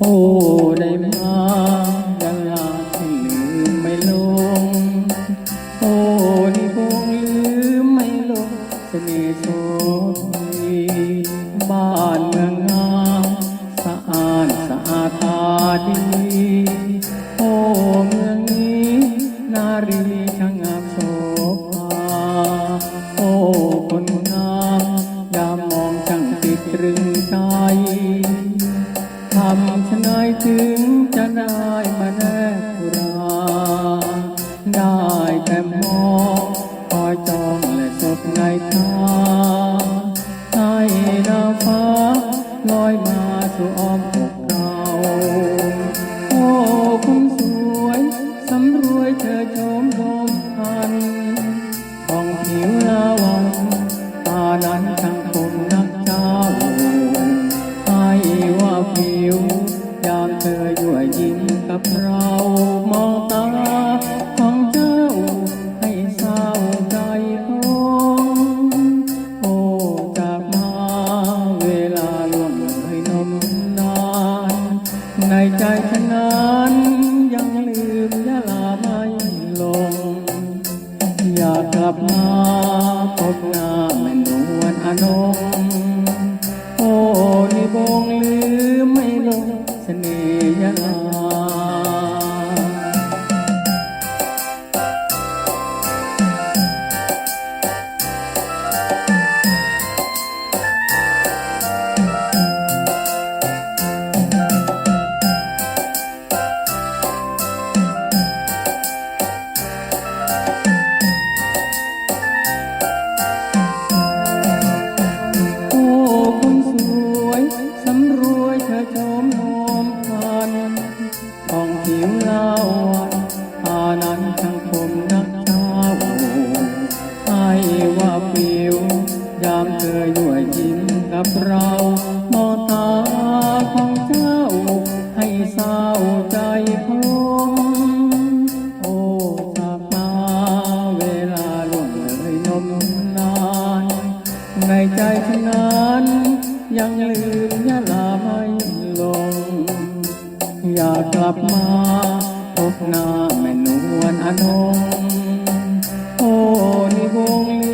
โอ้ได้มายังลาทีหนึ่งไม่ลง โอ้ที่คงลืมไม่ลงเสน่ห์โสทีบ้านเมืองงามสะอาดสะอาดตาดี โอ้เมืองนี้นารีำชนายถึงจะได้มาแนบกุราได้แต่มองคอยจองและสบในตาให้ดาวฟ้าลอยมาสู่อ้อมอกเราโอ้คุณสวยสำรวยเธอชมรมพันของผิวลา ผิวยามเธอยั่วยิ้มกับเรามองตาของเจ้าให้เศร้าใจพงโอ้จากมาเวลาล่วงเลยนมนาน ในใจฉันนั้นยังลืมยาลาไม่ลง อยากกลับมาพบหน้าแม่นวลอนงโอ้นี่บงลืมไม่ลง เสน่ห์ยาลา ลาวันตานั้นช่างคมนักเจ้าให้ว่าผิวยามเธอยั่วยิ้มกับเรามองตาของเจ้า ให้เศร้าใจพงโอ้จากมาเวลาล่วงเลยนมนาน ในใจฉันนั้น ยังลืมยาลาไม่ลง อยากกลับมา พบหน้าแม่นวลอนงโอ้นิวง